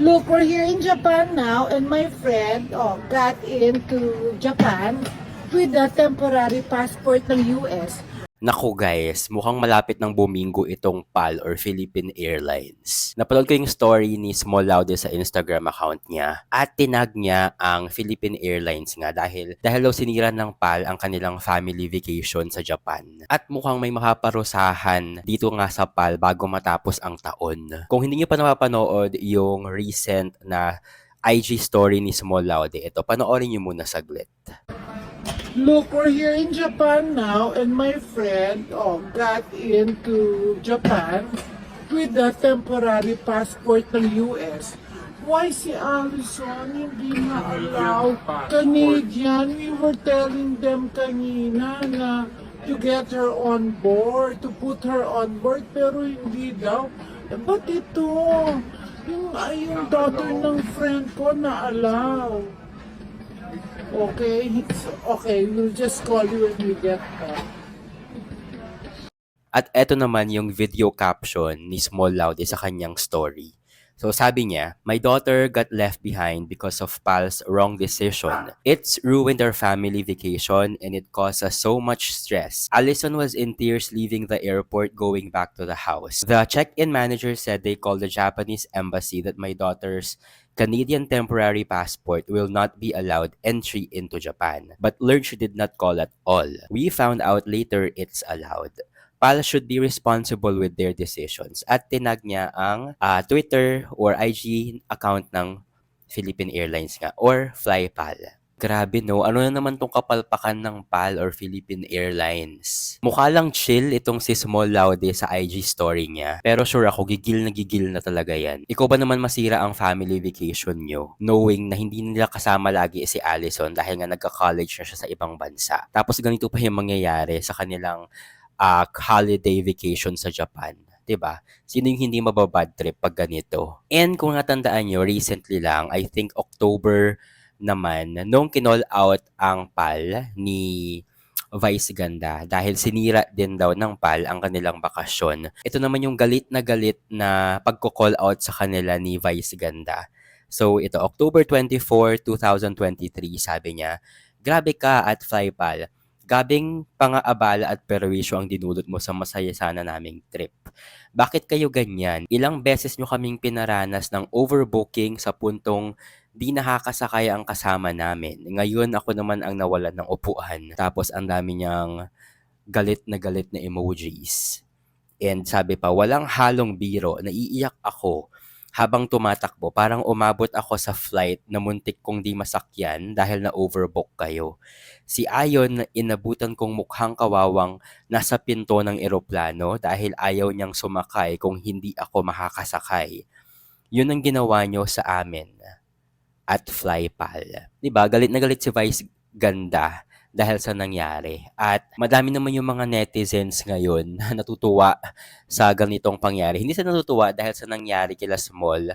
Look, we're here in Japan now, and my friend oh, got into Japan with a temporary passport ng US. Naku guys, mukhang malapit ng bumingo itong PAL or Philippine Airlines. Napanood ko yung story ni Small Laude sa Instagram account niya at tinag niya ang Philippine Airlines nga dahil dahil daw sinira ng PAL ang kanilang family vacation sa Japan. At mukhang may makaparusahan dito nga sa PAL bago matapos ang taon. Kung hindi niyo pa napapanood yung recent na IG story ni Small Laude, ito, panoorin niyo muna saglit. Look, we're here in Japan now, and my friend oh, got into Japan with a temporary passport ng US. Why si Allison hindi na-allow Canadian? We were telling them kanina na to get her on board, to put her on board, pero hindi daw. Eh, ba't ito? Yung, yung daughter ng friend ko na-allow. Okay, okay. We'll just call you when we get back. At eto naman yung video caption ni Small Laude sa kanyang story. So sabi niya, My daughter got left behind because of Pal's wrong decision. It's ruined our family vacation and it caused us so much stress. Allison was in tears leaving the airport going back to the house. The check-in manager said they called the Japanese embassy that my daughter's Canadian temporary passport will not be allowed entry into Japan. But Lurch did not call at all. We found out later it's allowed. PAL should be responsible with their decisions. At tinag niya ang ah, Twitter or IG account ng Philippine Airlines nga or FlyPAL. Grabe no, ano na naman tong kapalpakan ng PAL or Philippine Airlines? Mukha lang chill itong si Small Laude sa IG story niya. Pero sure ako, gigil na gigil na talaga yan. Ikaw ba naman masira ang family vacation nyo? Knowing na hindi nila kasama lagi si Allison dahil nga nagka-college na siya sa ibang bansa. Tapos ganito pa yung mangyayari sa kanilang ah, holiday vacation sa Japan. 'di ba? Sino yung hindi mababad trip pag ganito? And kung natandaan nyo, recently lang, I think October naman, nung kinall out ang PAL ni Vice Ganda dahil sinira din daw ng PAL ang kanilang bakasyon. Ito naman yung galit na galit na pagko-call out sa kanila ni Vice Ganda. So ito, October 24, 2023, sabi niya, Grabe ka at FlyPal. Gabing pangaabala at perwisyo ang dinulot mo sa masaya sana naming trip. Bakit kayo ganyan? Ilang beses nyo kaming pinaranas ng overbooking sa puntong di nakakasakay ang kasama namin. Ngayon ako naman ang nawalan ng upuan. Tapos ang dami niyang galit na galit na emojis. And sabi pa, walang halong biro, naiiyak ako habang tumatakbo. Parang umabot ako sa flight na muntik kong di masakyan dahil na overbook kayo. Si Ayon, inabutan kong mukhang kawawang nasa pinto ng eroplano dahil ayaw niyang sumakay kung hindi ako makakasakay. Yun ang ginawa niyo sa amin at Flypal. 'Di ba? Galit na galit si Vice Ganda dahil sa nangyari. At madami naman yung mga netizens ngayon na natutuwa sa ganitong pangyari. Hindi sila natutuwa dahil sa nangyari kila Small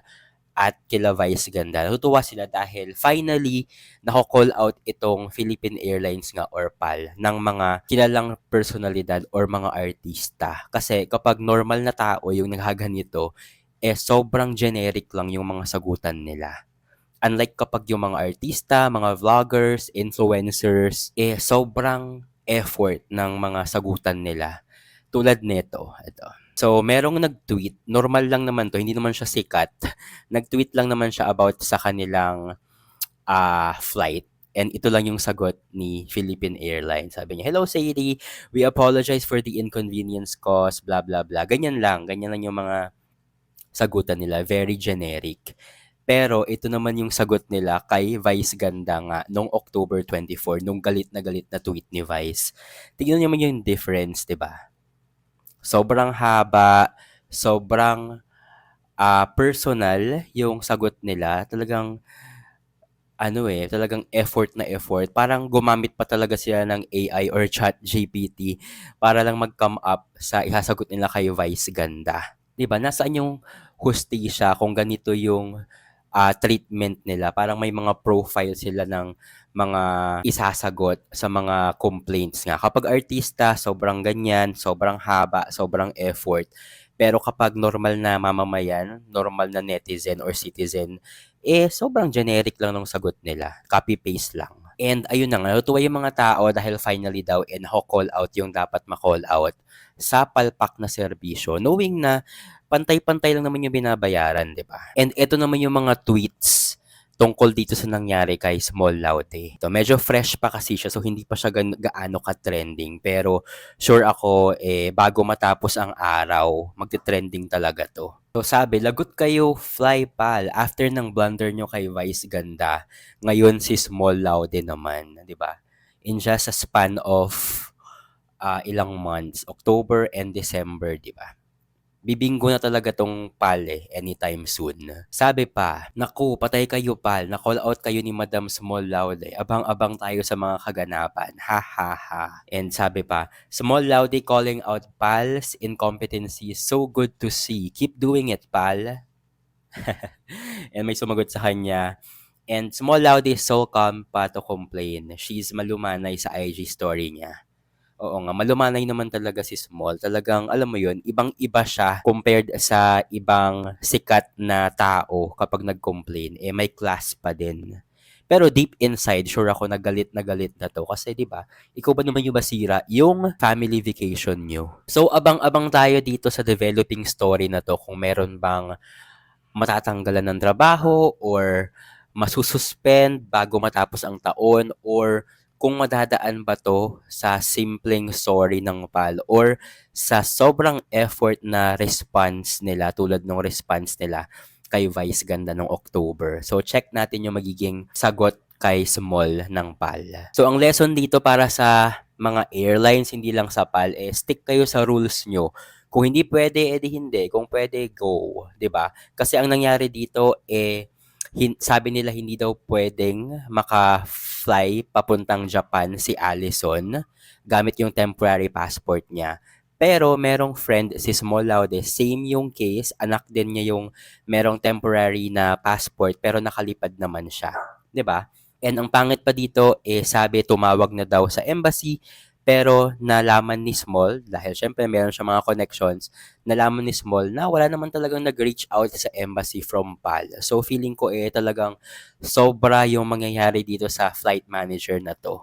at kila Vice Ganda. Natutuwa sila dahil finally nako-call out itong Philippine Airlines nga or PAL ng mga kilalang personalidad or mga artista. Kasi kapag normal na tao yung naghaganito, eh sobrang generic lang yung mga sagutan nila. Unlike kapag yung mga artista, mga vloggers, influencers, eh sobrang effort ng mga sagutan nila. Tulad nito, ito. So, merong nag-tweet, normal lang naman to, hindi naman siya sikat. Nag-tweet lang naman siya about sa kanilang ah, flight. And ito lang yung sagot ni Philippine Airlines. Sabi niya, Hello Sadie, we apologize for the inconvenience caused, blah blah blah. Ganyan lang, ganyan lang yung mga sagutan nila, very generic. Pero ito naman yung sagot nila kay Vice Ganda nga nung October 24, nung galit na galit na tweet ni Vice. Tingnan niyo naman yung difference, 'di ba? Sobrang haba, sobrang ah, personal yung sagot nila. Talagang ano eh, talagang effort na effort. Parang gumamit pa talaga sila ng AI or chat GPT para lang mag-come up sa isasagot nila kay Vice Ganda. 'Di ba? Nasaan yung hustisya kung ganito yung ah, treatment nila. Parang may mga profile sila ng mga isasagot sa mga complaints nga. Kapag artista, sobrang ganyan, sobrang haba, sobrang effort. Pero kapag normal na mamamayan, normal na netizen or citizen, eh sobrang generic lang ng sagot nila. Copy-paste lang. And ayun na nga, natutuwa yung mga tao dahil finally daw and call out yung dapat ma-call out sa palpak na serbisyo. Knowing na pantay-pantay lang naman yung binabayaran, di ba? And ito naman yung mga tweets tungkol dito sa nangyari kay Small Laude. So, medyo fresh pa kasi siya so hindi pa siya gan- gaano ka-trending pero sure ako eh bago matapos ang araw magte-trending talaga to. So sabi, lagot kayo fly pal after ng blunder nyo kay Vice Ganda. Ngayon si Small Laude naman, 'di ba? In just a span of ah, ilang months, October and December, 'di ba? Bibinggo na talaga tong pal eh, anytime soon. Sabi pa, naku, patay kayo pal, na-call out kayo ni Madam Small Laude. Abang-abang tayo sa mga kaganapan. Ha ha ha. And sabi pa, Small Laude calling out pals incompetency. So good to see. Keep doing it, pal. And may sumagot sa kanya, And Small Laude is so calm pa to complain. She's malumanay sa IG story niya. Oo nga, malumanay naman talaga si Small. Talagang, alam mo yun, ibang-iba siya compared sa ibang sikat na tao kapag nag-complain. Eh, may class pa din. Pero deep inside, sure ako nagalit na galit na to. Kasi 'di ba ikaw ba naman yung basira yung family vacation nyo. So, abang-abang tayo dito sa developing story na to kung meron bang matatanggalan ng trabaho or masususpend bago matapos ang taon or kung madadaan ba to sa simpleng story ng PAL or sa sobrang effort na response nila tulad ng response nila kay Vice Ganda ng October. So check natin yung magiging sagot kay Small ng PAL. So ang lesson dito para sa mga airlines, hindi lang sa PAL, eh stick kayo sa rules nyo. Kung hindi pwede, edi hindi. Kung pwede, go. ba? Kasi ang nangyari dito, eh, hin- sabi nila hindi daw pwedeng maka-fly papuntang Japan si Allison gamit yung temporary passport niya. Pero merong friend si Small Laude, same yung case, anak din niya yung merong temporary na passport pero nakalipad naman siya. 'Di ba? And ang pangit pa dito, eh sabi tumawag na daw sa embassy pero nalaman ni Small, dahil syempre meron siya mga connections, nalaman ni Small na wala naman talagang nag-reach out sa embassy from PAL. So feeling ko eh talagang sobra yung mangyayari dito sa flight manager na to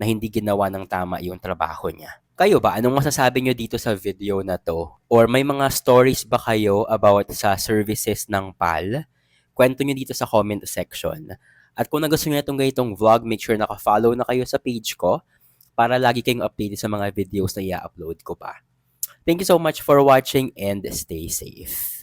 na hindi ginawa ng tama yung trabaho niya. Kayo ba? Anong masasabi nyo dito sa video na to? Or may mga stories ba kayo about sa services ng PAL? Kwento nyo dito sa comment section. At kung nagustuhan nyo itong ganitong vlog, make sure naka-follow na kayo sa page ko para lagi kayong updated sa mga videos na i-upload ko pa. Thank you so much for watching and stay safe.